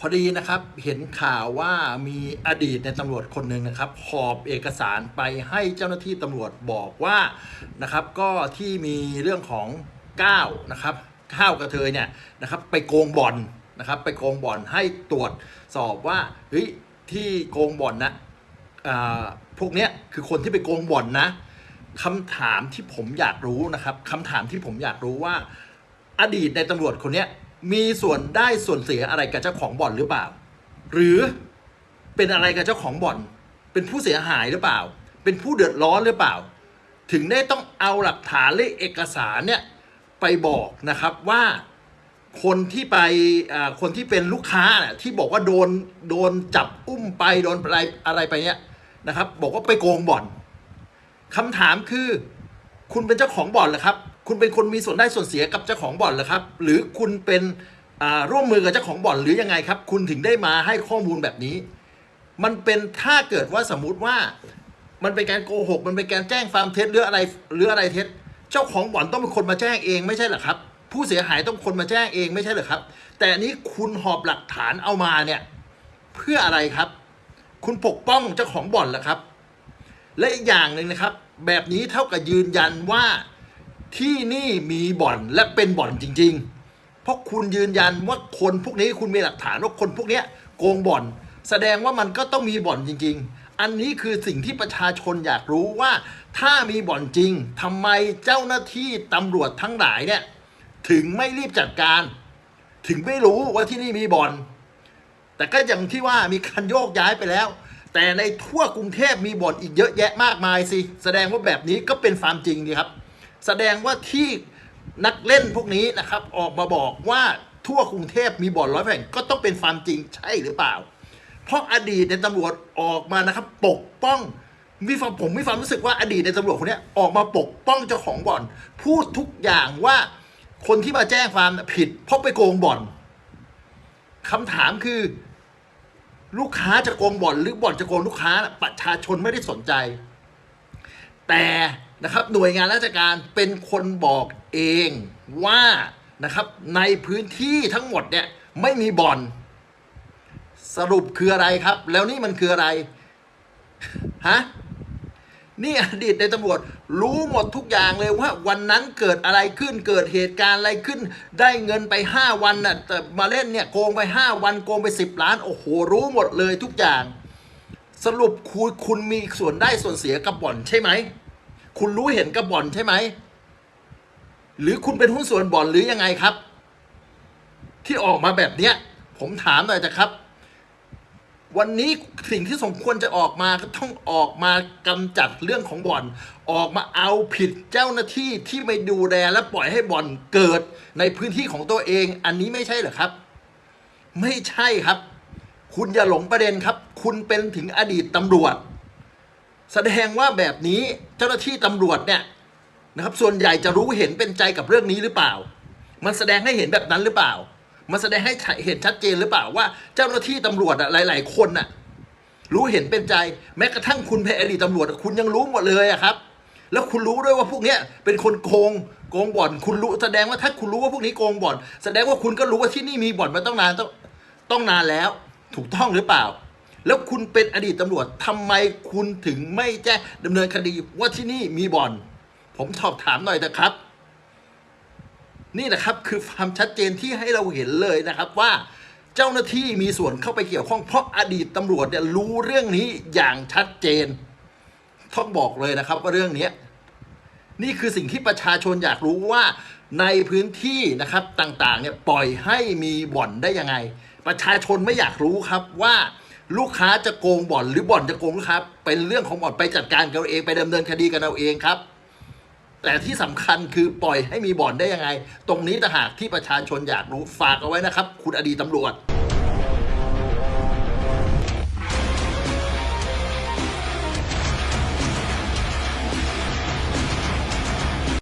พอดีนะครับเห็นข่าวว่ามีอดีตในตำรวจคนหนึ่งนะครับหอบเอกสารไปให้เจ้าหน้าที่ตำรวจบอกว่านะครับก็ที่มีเรื่องของก้าวนะครับก้าวกระเทยเนี่ยนะครับไปโกงบ่อนนะครับไปโกงบ่อนให้ตรวจสอบว่าเฮ้ยที่โกงบ่อนนะอ่าพวกเนี้ยคือคนที่ไปโกงบ่อนนะคำถามที่ผมอยากรู้นะครับคำถามที่ผมอยากรู้ว่า อดีตในตำรวจคนเนี้ย มีส่วนได้ส่วนเสียอะไรกับเจ้าของบ่อนหรือเปล่า หรือเป็นอะไรกับเจ้าของบ่อน เป็นผู้เสียหายหรือเปล่า เป็นผู้เดือดร้อนหรือเปล่า ถึงได้ต้องเอาหลักฐานและเอกสารเนี่ยไปบอกนะครับว่าคนที่ไปคนที่เป็นลูกค้าที่บอกว่าโดนโดนจับอุ้มไปโดนอะไรอะไรไปเนี่ยนะครับ บอกว่าไปโกงบ่อนคำถามคือ คุณเป็นเจ้าของบ่อนเหรอครับ คุณเป็นคนมีส่วนได้ส่วนเสียกับเจ้าของบ่อนเหรอครับ หรือคุณเป็นร่วมมือกับเจ้าของบ่อนหรือยังไงครับ คุณถึงได้มาให้ข้อมูลแบบนี้ มันเป็นถ้าเกิดว่าสมมุติว่า มันเป็นการโกหก มันเป็นการแจ้งฟามเท็จหรืออะไรหรืออะไรเท็จ เจ้าของบ่อนต้องเป็นคนมาแจ้งเองไม่ใช่เหรอครับ ผู้เสียหายต้องคนมาแจ้งเองไม่ใช่เหรอครับ แต่นนี้คุณหอบหลักฐานเอามาเนี่ยเพื่ออะไรครับ คุณปกป้องเจ้าของบ่อนเหรอครับ และอีกอย่างหนึ่งนะครับ แบบนี้เท่ากับยืนยันว่า ที่นี่มีบ่อนและเป็นบ่อนจริง ๆ เพราะคุณยืนยันว่าคนพวกนี้คุณมีหลักฐานว่าคนพวกเนี้ยโกงบ่อน แสดงว่ามันก็ต้องมีบ่อนจริง ๆ อันนี้คือสิ่งที่ประชาชนอยากรู้ว่า ถ้ามีบ่อนจริงทำไมเจ้าหน้าที่ตำรวจทั้งหลายเนี่ยถึงไม่รีบจัดการ ถึงไม่รู้ว่าที่นี่มีบ่อน แต่ก็อย่างที่ว่ามีการโยกย้ายไปแล้ว แต่ในทั่วกรุงเทพมีบ่อนอีกเยอะแยะมากมายสิ แสดงว่าแบบนี้ก็เป็นความจริงดีครับ แสดงว่าที่นักเล่นพวกนี้นะครับ ออกมาบอกว่าทั่วกรุงเทพมีบ่อนร้อยแห่งก็ต้องเป็นความจริงใช่หรือเปล่า เพราะอดีตในตำรวจออกมานะครับ ปกป้องมีความผมมีความรู้สึกว่าอดีตในตำรวจคนนี้ออกมาปกป้องเจ้าของบ่อน พูดทุกอย่างว่าคนที่มาแจ้งความผิด เพราะไปโกงบ่อนคำถามคือ ลูกค้าจะโกงบ่อน หรือบ่อนจะโกงลูกค้าประชาชนไม่ได้สนใจ แต่ นะครับหน่วยงานราชการเป็นคนบอกเองว่านะครับในพื้นที่ทั้งหมดเนี่ยไม่มีบ่อน สรุปคืออะไรครับ แล้วนี่มันคืออะไรฮะนี่อดีตในตำรวจรู้หมดทุกอย่างเลยว่า วันนั้นเกิดอะไรขึ้นเกิดเหตุการณ์อะไรขึ้น ได้เงินไป 5 วันน่ะแต่มาเล่นเนี่ยโกงไป 5 วันโกงไป 10 ล้าน โอ้โห รู้หมดเลยทุกอย่าง สรุปคุณคุณมีส่วนได้ส่วนเสียกับบ่อนใช่ไหม คุณรู้เห็นกับบ่อนใช่ไหม หรือคุณเป็นหุ้นส่วนบ่อนหรือยังไงครับ ที่ออกมาแบบเนี้ย ผมถามหน่อยนะครับ วันนี้สิ่งที่สมควรจะออกมาก็ต้องออกมากำจัดเรื่องของบ่อน ออกมาเอาผิดเจ้าหน้าที่ที่ไม่ดูแลและปล่อยให้บ่อนเกิดในพื้นที่ของตัวเอง อันนี้ไม่ใช่เหรอครับ ไม่ใช่ครับ คุณอย่าหลงประเด็นครับ คุณเป็นถึงอดีตตำรวจ แสดงว่าแบบนี้เจ้าหน้าที่ตำรวจเนี่ยนะครับ ส่วนใหญ่จะรู้เห็นเป็นใจกับเรื่องนี้หรือเปล่า มันแสดงให้เห็นแบบนั้นหรือเปล่า มันแสดงให้เห็นชัดเจนหรือเปล่าว่า เจ้าหน้าที่ตำรวจอะหลาย ๆ คนน่ะรู้เห็นเป็นใจ แม้กระทั่งคุณเป็นอดีตตำรวจคุณยังรู้หมดเลยอะครับ แล้วคุณรู้ด้วยว่าพวกเนี้ยเป็นคนโกงโกงบ่อน คุณรู้แสดงว่าถ้าคุณรู้ว่าพวกนี้โกงบ่อน แสดงว่าคุณก็รู้ว่าที่นี่มีบ่อนมาต้องนานต้องต้องนานแล้ว ถูกต้องหรือเปล่า แล้วคุณเป็นอดีตตำรวจทำไมคุณถึงไม่แจ้งดำเนินคดีว่าที่นี่มีบ่อน ผมสอบถามหน่อยนะครับ นี่นะครับคือความชัดเจนที่ให้เราเห็นเลยนะครับว่าเจ้าหน้าที่มีส่วนเข้าไปเกี่ยวข้องเพราะอดีตตำรวจเนี่ยรู้เรื่องนี้อย่างชัดเจนต้องบอกเลยนะครับว่าเรื่องนี้นี่คือสิ่งที่ประชาชนอยากรู้ว่าในพื้นที่นะครับต่างๆเนี่ยปล่อยให้มีบ่อนได้ยังไง ประชาชนไม่อยากรู้ครับว่า ลูกค้าจะโกงบ่อนหรือบ่อนจะโกงลูกค้าเป็นเรื่องของบ่อนไปจัดการกันเอาเองไปดำเนินคดีกันเอาเองครับ แต่ที่สำคัญคือปล่อยให้มีบ่อนได้ยังไง ตรงนี้ต่างหากที่ประชาชนอยากรู้ฝากเอาไว้นะครับ คุณอดีตตำรวจ